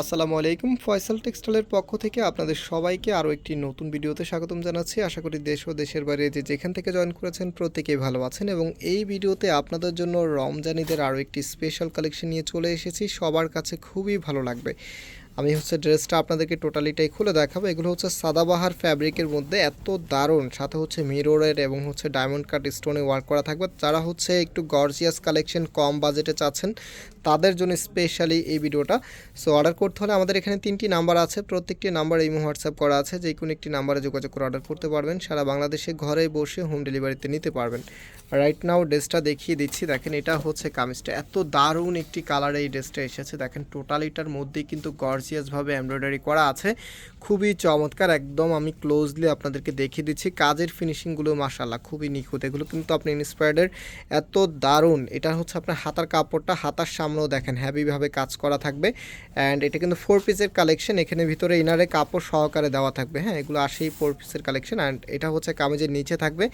আসসালামু আলাইকুম, ফয়সাল টেক্সটাইলের পক্ষ থেকে আপনাদের সবাইকে আরও একটি নতুন ভিডিওতে স্বাগতম জানাচ্ছি। আশা করি দেশ ও দেশের বাইরে যে যেখান থেকে জয়েন করেছেন প্রত্যেকেই ভালো আছেন এবং এই ভিডিওতে আপনাদের জন্য রমজানিদের আরও একটি স্পেশাল কালেকশন নিয়ে চলে এসেছি। সবার কাছে খুবই ভালো লাগবে। আমি হচ্ছে ড্রেসটা আপনাদেরকে টোটালিটাই খুলে দেখাবো। এগুলো হচ্ছে সাদাবাহার ফ্যাব্রিকের মধ্যে এত দারুণ, সাথে হচ্ছে মিররের এবং হচ্ছে ডায়মন্ড কাট স্টোনে ওয়ার্ক করা থাকবে। যারা হচ্ছে একটু গর্জিয়াস কালেকশন কম বাজেটে চাচ্ছেন তাদের জন্য স্পেশালি এই ভিডিওটা। সো অর্ডার করতে হলে আমাদের এখানে তিনটি নাম্বার আছে। প্রত্যেকটি নাম্বার এই হোয়াটসঅ্যাপ করা আছে। যে কোনো একটি নাম্বারে যোগাযোগ করে অর্ডার করতে পারবেন। সারা বাংলাদেশে ঘরে বসে হোম ডেলিভারিতে নিতে পারবেন। রাইট নাও ড্রেসটা দেখিয়ে দিচ্ছি। দেখেন এটা হচ্ছে কামিজটা। এত দারুণ একটি কালারে এই ড্রেসটা এসেছে। দেখেন টোটালিটার মধ্যেই কিন্তু গর্জিয়াসভাবে এমব্রয়ডারি করা আছে। খুবই চমৎকার। একদম আমি ক্লোজলি আপনাদেরকে দেখিয়ে দিচ্ছি। কাজের ফিনিশিংগুলো মাসাল্লাহ খুবই নিখুঁত। এগুলো কিন্তু আপনি ইন্সপায়ার্ডের এত দারুণ। এটা হচ্ছে আপনার হাতার কাপড়টা। হাতার সামনেও দেখেন হ্যাভিভাবে কাজ করা থাকবে অ্যান্ড এটা কিন্তু ফোর পিসের কালেকশন এখানে ভিতরে ইনারে কাপড় সহকারে দেওয়া থাকবে হ্যাঁ এগুলো আসেই ফোর পিসের কালেকশন অ্যান্ড এটা হচ্ছে কামেজের নিচে থাকবে।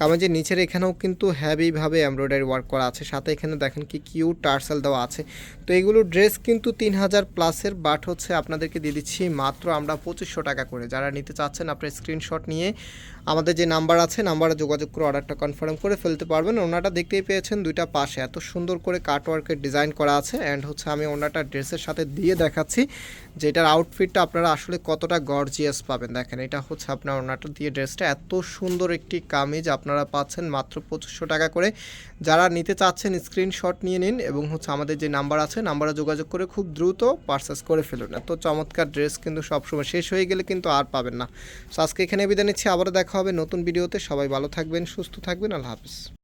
কামেজের নিচের এখানেও কিন্তু হ্যাভিভাবে এমব্রয়ডারি ওয়ার্ক করা আছে, সাথে এখানে দেখেন কি কিউ টার্সেল দেওয়া আছে। তো এগুলো ড্রেস কিন্তু তিন হাজার প্লাসের বাট হচ্ছে আপনাদেরকে দিয়ে দিচ্ছি মাত্র আমরা পঁচিশশো টাকা করে। যারা নিতে চাচ্ছেন আপনার স্ক্রিনশট নিয়ে আমাদের যে নাম্বার আছে নাম্বারে যোগাযোগ করে অর্ডারটা কনফার্ম করে ফেলতে পারবেন। ওনাটা দেখতেই পেয়েছেন দুইটা পাশে, এত সুন্দর করে কাটওয়ার্কের ডিজাইন করা আছে অ্যান্ড হচ্ছে আমি ওনাটা ড্রেসের সাথে দিয়ে দেখাচ্ছি যে এটার আউটফিটটা আপনারা আসলে কতটা গর্জিয়াস পাবেন। দেখেন, এটা হচ্ছে আপনার ওনাটা দিয়ে ড্রেসটা এত সুন্দর একটি কামিজ আপনারা পাচ্ছেন মাত্র পঁচিশশো টাকা করে। যারা নিতে চাচ্ছেন স্ক্রিনশট নিয়ে নিন এবং হচ্ছে আমাদের যে নাম্বার আছে নাম্বারে যোগাযোগ করে খুব দ্রুত পারচেস করে ফেলুন। এত চমৎকার ড্রেস কিন্তু সবসময় শেষ হয়ে গেলে কিন্তু আর পাবেন না। সো আজকে এখানে বিদায় নিচ্ছি, আবারও দেখা হবে নতুন ভিডিওতে সবাই ভালো থাকবেন, সুস্থ থাকবেন, আল্লাহ হাফিজ।